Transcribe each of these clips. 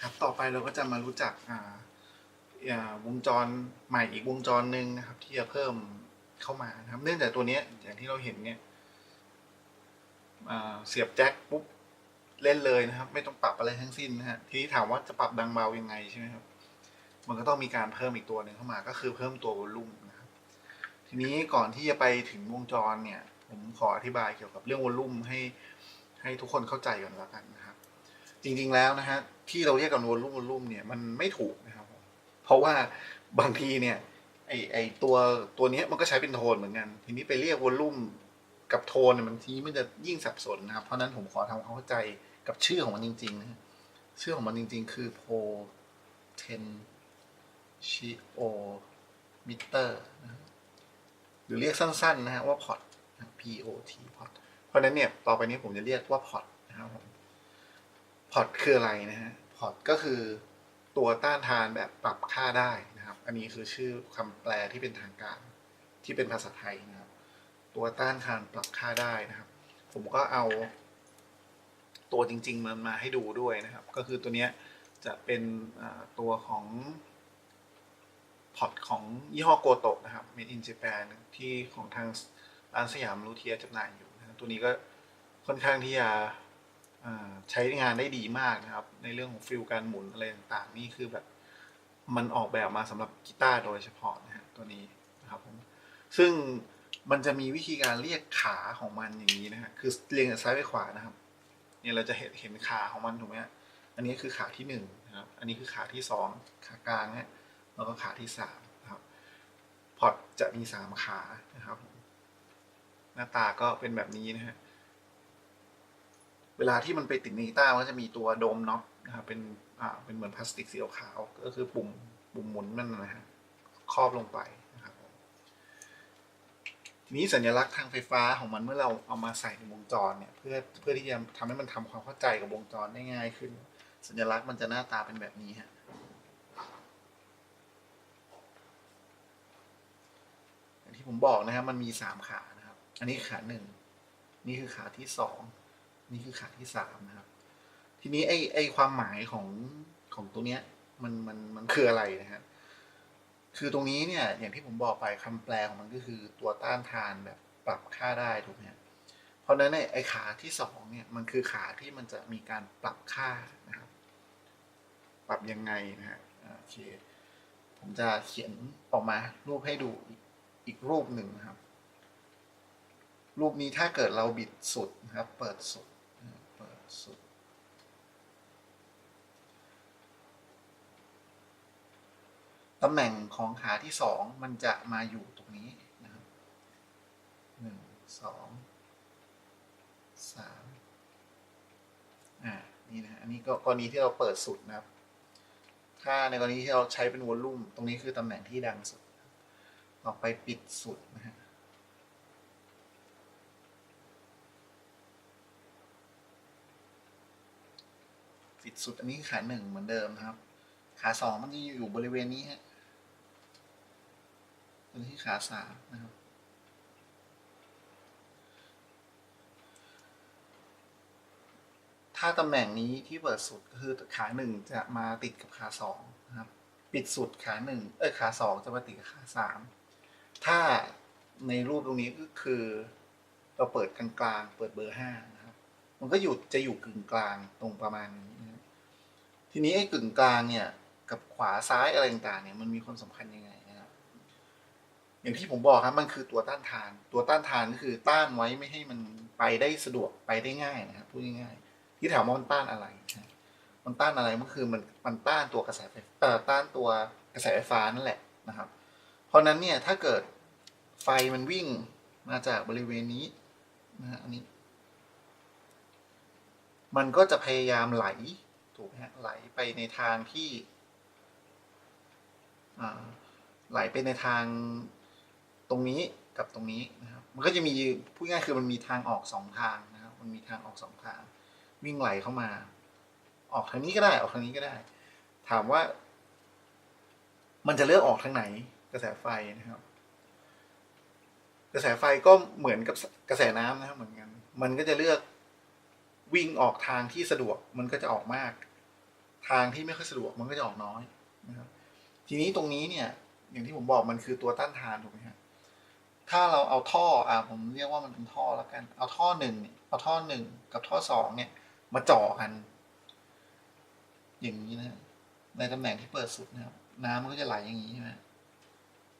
ครับต่อไปเราก็จะมารู้จักอ่าวงจรใหม่อีกวงจรหนึ่งนะครับ ที่จะเพิ่มเข้ามานะครับ เนื่องจากตัวนี้อย่างที่เราเห็นเนี่ยเสียบแจ็คปุ๊บเล่นเลยนะครับ ไม่ต้องปรับอะไรทั้งสิ้นนะฮะทีนี้ถามว่าจะปรับดังเบายังไงใช่ไหมครับ มันก็ต้องมีการเพิ่มอีกตัวหนึ่งเข้ามา ก็คือเพิ่มตัววอลลุ่มนะครับ ทีนี้ก่อนที่จะไปถึงวงจรเนี่ย ผมขออธิบายเกี่ยวกับเรื่องวอลลุ่มให้ให้ทุกคนเข้าใจก่อนแล้วกันนะครับ จริงๆแล้วนะฮะ ที่เราเรียกกันวอลลุ่มวอลลุ่มเนี่ยมันไม่ถูกนะครับผมเพราะว่าบางทีเนี่ยไอไอตัวตัวนี้มันก็ใช้เป็นโทนเหมือนกัน ทีนี้ไปเรียกวอลลุ่มกับโทนเนี่ยมันทีมันจะยิ่งสับสนนะครับ เพราะนั้นผมขอทำความเข้าใจกับชื่อของมันจริงๆนะชื่อของมันจริง ๆ คือ potentiometer นะหรือเรียกสั้น ๆ นะฮะว่า pot pot pot เพราะนั้นเนี่ยต่อไปนี้ผมจะเรียกว่า pot นะครับผม อร์ตคืออะไรนะฮะพอร์ตก็คือตัวต้านทานแบบปรับค่าได้นะครับ อันนี้คือชื่อคำแปลที่เป็นทางการที่เป็นภาษาไทยนะครับ ตัวต้านทานปรับค่าได้นะครับ ผมก็เอา ตัวจริง ๆ มันมาให้ดูด้วยนะครับ ก็คือตัวเนี้ยจะเป็นตัวของพอร์ตของยี่ห้อโกโตะนะครับ Made in Japan ที่ของทางร้านสยามรูเทียจำหน่ายอยู่นะตัวนี้ก็ค่อนข้างที่จะ ใช้งานได้ดีมากนะครับ ในเรื่องของฟิลการหมุนอะไรต่างๆ นี่คือแบบมันออกแบบมาสำหรับกีตาร์โดยเฉพาะนะฮะตัวนี้นะครับผมซึ่งมันจะมีวิธีการเรียกขาของมันอย่างนี้นะฮะคือเรียงจากซ้ายไปขวานะครับ เนี่ยเราจะเห็นเห็นขาของมันถูกไหมอันนี้คือขาที่หนึ่งนะครับ อันนี้คือขาที่สองขากลางนะฮะแล้วก็ขาที่สามนะครับพอร์ตจะมีสามขานะครับหน้าตาก็เป็นแบบนี้นะฮะ เวลาที่มันไปติดในกีตาร์มันก็จะมีตัวโดมน็อตนะครับเป็นอ่าเป็นเหมือนพลาสติกสีขาวก็คือปุ่มปุ่มหมุนมันนะฮะครอบลงไปนะครับทีนี้สัญลักษณ์ทางไฟฟ้าของมันเมื่อเราเอามาใส่ในวงจรเนี่ยเพื่อเพื่อที่จะทำให้มันทำความเข้าใจกับวงจรได้ง่ายขึ้น สัญลักษณ์มันจะหน้าตาเป็นแบบนี้ฮะอย่างที่ผมบอกนะครับมันมีสามขานะครับ อันนี้ขาหนึ่งนี่คือขาที่สอง นี่คือขาที่สามนะครับ ทีนี้ไอไอความหมายของของตัวเนี้ยมันมันมันคืออะไรนะครับคือตรงนี้เนี่ย อย่างที่ผมบอกไปคำแปลของมันก็คือตัวต้านทานแบบปรับค่าได้ถูกไหมเพราะนั้นไอขาที่สองเนี่ยมันคือขาที่มันจะมีการปรับค่านะครับ ปรับยังไงนะฮะโอเคผมจะเขียนออกมารูปให้ดูอีกรูปหนึ่งนะครับ รูปนี้ถ้าเกิดเราบิดสุดนะครับ เปิดสุด สุด ตำแหน่งของขาที่สองมันจะมาอยู่ตรงนี้นะครับหนึ่งสองสามอ่า นี่นะ อันนี้ก็กรณีที่เราเปิดสุดนะครับ ถ้าในกรณีที่เราใช้เป็นวอลลุ่ม ตรงนี้คือตำแหน่งที่ดังสุดนะครับต่อไปปิดสุดนะฮะ สุดอันนี้ขาหนึ่งเหมือนเดิมนะครับ ขาสองมันจะอยู่บริเวณนี้ฮะตัวนี้ขาสามนะครับ ถ้าตำแหน่งนี้ที่เปิดสุดก็คือขาหนึ่งจะมาติดกับขาสองนะครับ ปิดสุดขาหนึ่งเออขาสองจะมาติดกับขาสามถ้าในรูปตรงนี้ก็คือ เราเปิดกลางๆเปิดเบอร์ห้านะครับ มันก็อยู่จะอยู่กึ่งกลางตรงประมาณนี้นะ ทีนี้ไอ้กึ่งกลางเนี่ยกับขวาซ้ายอะไรต่างๆเนี่ยมันมีความสำคัญยังไงนะครับ อย่างที่ผมบอกครับมันคือตัวต้านทาน ตัวต้านทานก็คือต้านไว้ไม่ให้มันไปได้สะดวกไปได้ง่ายนะครับพูดง่ายๆที่ถามว่ามันต้านอะไรนะมันต้านอะไรมันคือมันมันต้านตัวกระแสไฟเอ่อต้านตัวกระแสไฟฟ้านั่นแหละนะครับ เพราะฉะนั้นเนี่ยถ้าเกิดไฟมันวิ่งมาจากบริเวณนี้นะฮะอันนี้ มันก็จะพยายามไหล ถูกไหมฮะไหลไปในทางที่ไหลไปในทางตรงนี้กับตรงนี้นะครับ มันก็จะมีพูดง่ายคือมันมีทางออกสองทางนะครับ มันมีทางออกสองทาง วิ่งไหลเข้ามา ออกทางนี้ก็ได้ ออกทางนี้ก็ได้ ถามว่า มันจะเลือกออกทางไหน กระแสไฟนะครับ กระแสไฟก็เหมือนกับกระแสน้ำนะครับเหมือนกัน มันก็จะเลือก วิ่งออกทางที่สะดวกมันก็จะออกมาก ทางที่ไม่ค่อยสะดวกมันก็จะออกน้อยนะครับทีนี้ตรงนี้เนี่ย อย่างที่ผมบอกมันคือตัวต้านทานถูกไหมฮะถ้าเราเอาท่ออ่าผมเรียกว่ามันเป็นท่อแล้วกัน เอาท่อหนึ่งเอาท่อหนึ่งกับท่อสองเนี่ย มาจ่อกัน อย่างนี้นะฮะในตำแหน่งที่เปิดสุดนะครับ น้ำมันก็จะไหลอย่างนี้ใช่ไหม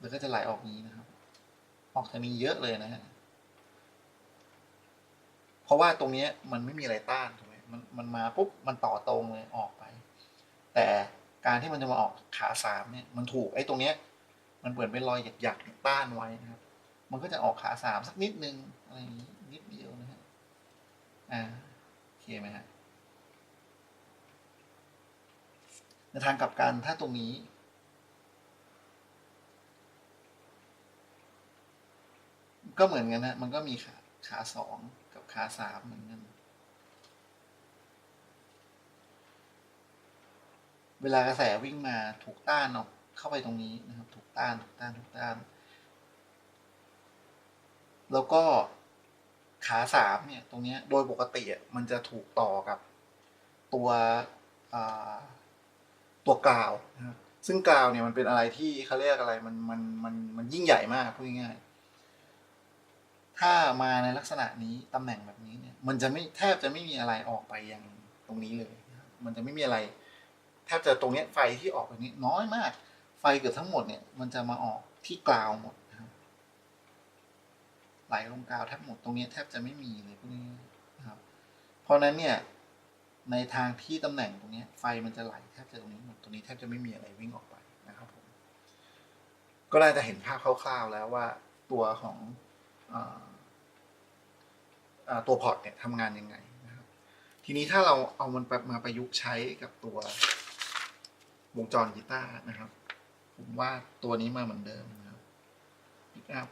แล้วก็จะไหลออกนี้นะครับ ออกทางนี้เยอะเลยนะฮะ เพราะว่าตรงนี้มันไม่มีอะไรต้านถูกไหมมันมันมาปุ๊บมันต่อตรงเลยออกไป แต่การที่มันจะมาออกขาสามเนี่ยมันถูกไอ้ตรงเนี้ยมันเปิดเป็นรอยหยักๆต้านไว้นะครับ มันก็จะออกขาสามสักนิดนึงอะไรอย่างนี้นิดเดียวนะฮะอ่าโอเคไหมฮะในทางกลับกันถ้าตรงนี้ ก็เหมือนกันนะมันก็มีขาขาสอง กับขาสามเหมือนกัน เวลากระแสวิ่งมาถูกต้านออกเข้าไปตรงนี้นะครับ ถูกต้าน ถูกต้าน ถูกต้าน แล้วก็ขาสามเนี่ย ตรงเนี้ยโดยปกติมันจะถูกต่อกับตัวตัวกาวนะครับซึ่งกาวเนี่ยมันเป็นอะไรที่เขาเรียกอะไรมันมันมันมันยิ่งใหญ่มากพูดง่ายๆ ถ้ามาในลักษณะนี้ตำแหน่งแบบนี้เนี่ย มันจะไม่แทบจะไม่มีอะไรออกไปอย่างตรงนี้เลยนะครับมันจะไม่มีอะไร แทบจะตรงเนี้ยไฟที่ออกแบบนี้น้อยมาก ไฟเกือบทั้งหมดเนี่ย มันจะมาออกที่กราวหมดนะครับไหลลงกราวแทบหมดตรงเนี้ยแทบจะไม่มีเลยพวกนี้นะครับ เพราะฉะนั้นเนี่ยในทางที่ตำแหน่งตรงเนี้ยไฟมันจะไหลแทบจะตรงนี้หมดตรงนี้แทบจะไม่มีอะไรวิ่งออกไปนะครับผมก็น่าจะเห็นภาพคร่าวๆแล้วว่าตัวของ ตัวพอร์ตเนี่ยทำงานยังไงนะครับทีนี้ถ้าเราเอามันมาประยุกต์ใช้กับตัววงจรกีตาร์นะครับ ผมว่าตัวนี้มาเหมือนเดิมนะครับ pick up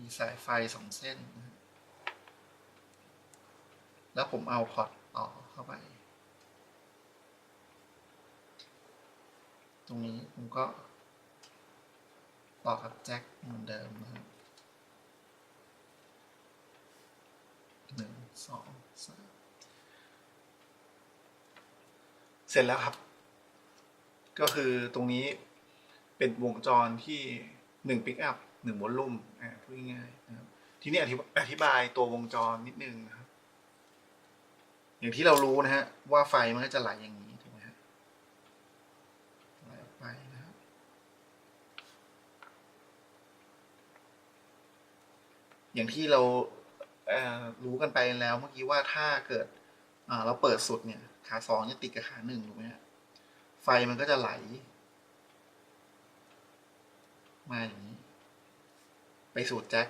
มีสายไฟสองเส้นนะแล้วผมเอาพอร์ตต่อเข้าไป ตรงนี้ผมก็ ต่อกับแจ็คเหมือนเดิมนะครับหนึ่งสองสามเสร็จแล้วครับ ก็คือตรงนี้เป็นวงจรที่หนึ่งปิกอัพหนึ่งวอลลุ่มอ่าพูดง่ายๆนะครับ ทีนี้อธิบอธิบายตัววงจรนิดนึงนะครับ อย่างที่เรารู้นะฮะว่าไฟมันก็จะไหลอย่างนี้ถูกไหมฮะไหลออกไปนะครับ อย่างที่เราเรู้กันไปแล้วเมื่อกี้ว่าถ้าเกิดเราเปิดสุดเนี่ยขาสองจะติดกับขาหนึ่งถูกไหมฮะไฟมันก็จะไหล มาอย่างนี้ ไปสู่แจ็ค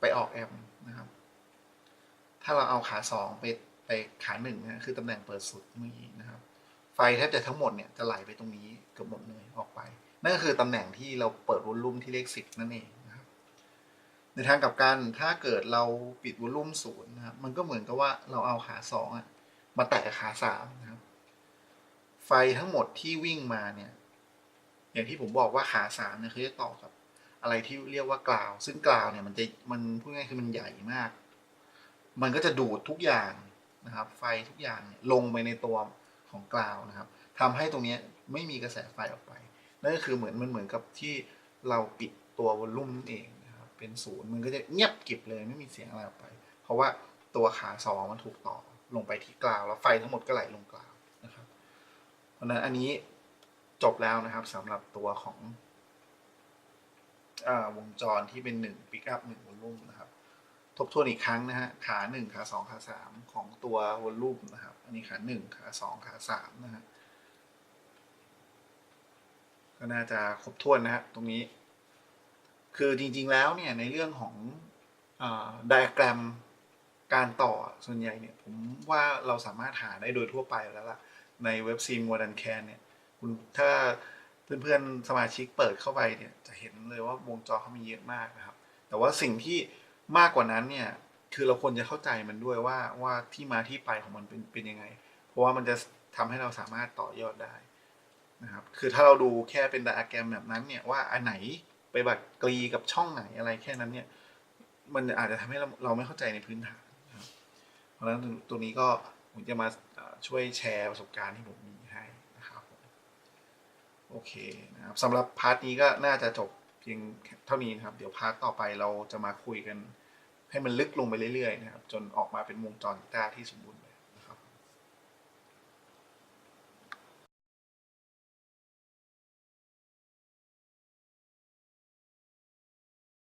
ไปออกแอมป์นะครับ ถ้าเราเอาขาสองไปไปขาหนึ่งนะคือตำแหน่งเปิดสุดเมื่อกี้นะครับ ไฟแทบจะทั้งหมดเนี่ยจะไหลไปตรงนี้เกือบหมดเลยออกไป นั่นก็คือตำแหน่งที่เราเปิดวอลลุ่มที่เลขสิบนั่นเอง ในทางกลับกันถ้าเกิดเราปิดวอลลุ่มศูนย์นะครับมันก็เหมือนกับว่าเราเอาขาสองอะมาแตะขาสามนะครับไฟทั้งหมดที่วิ่งมาเนี่ยอย่างที่ผมบอกว่าขาสามเนี่ยคือจะต่อกับอะไรที่เรียกว่ากราว ซึ่งกราวเนี่ยมันจะมันพูดง่ายคือมันใหญ่มาก มันก็จะดูดทุกอย่างนะครับ ไฟทุกอย่างลงไปในตัวของกราวนะครับทำให้ตรงนี้ไม่มีกระแสไฟออกไปนั่นก็คือเหมือนมันเหมือนกับที่เราปิดตัววอลลุ่มนั่นเอง เป็นศูนย์มันก็จะเงียบกิบเลยไม่มีเสียงอะไรออกไป เพราะว่าตัวขาสองมันถูกต่อลงไปที่กราวแล้วไฟทั้งหมดก็ไหลลงกราวนะครับ เพราะฉะนั้นอันนี้จบแล้วนะครับสำหรับตัวของอวงจรที่เป็นหนึ่งปิกอัพหนึ่งวอลลุ่มนะครับ ทบทวนอีกครั้งนะฮะขาหนึ่งขาสองขาสามของตัววอลลุ่มนะครับ อันนี้ขาหนึ่งขาสองขาสามนะฮะก็น่าจะครบถ้วนนะฮะตรงนี้ คือจริงๆแล้วเนี่ยในเรื่องของไดอะแกรมการต่อส่วนใหญ่เนี่ยผมว่าเราสามารถหาได้โดยทั่วไปแล้วล่ะ ในเว็บซีมัวดันแคนเนี่ยคุณถ้าเพื่อนๆสมาชิกเปิดเข้าไปเนี่ยจะเห็นเลยว่าวงจรเขามีเยอะมากนะครับ แต่ว่าสิ่งที่มากกว่านั้นเนี่ยคือเราควรจะเข้าใจมันด้วยว่าว่าที่มาที่ไปของมันเป็นเป็นยังไง เพราะว่ามันจะทำให้เราสามารถต่อยอดได้นะครับคือถ้าเราดูแค่เป็นไดอะแกรมแบบนั้นเนี่ยว่าอันไหน ไปบัดกรีกับช่องไหนอะไรแค่นั้นเนี่ย มันอาจจะทำให้เราเราไม่เข้าใจในพื้นฐานนะครับราะฉะนั้นตัวนี้ก็ผมจะมาช่วยแชร์ประสบการณ์ที่ผมมีให้นะครับโอเคนะครับสำหรับพาร์ทนี้ก็น่าจะจบเพียงเท่านี้นะครับ เดี๋ยวพาร์ทต่อไปเราจะมาคุยกัน ให้มันลึกลงไปเรื่อยๆนะครับ จนออกมาเป็นวงจรกีตาร์ที่สมบูรณ์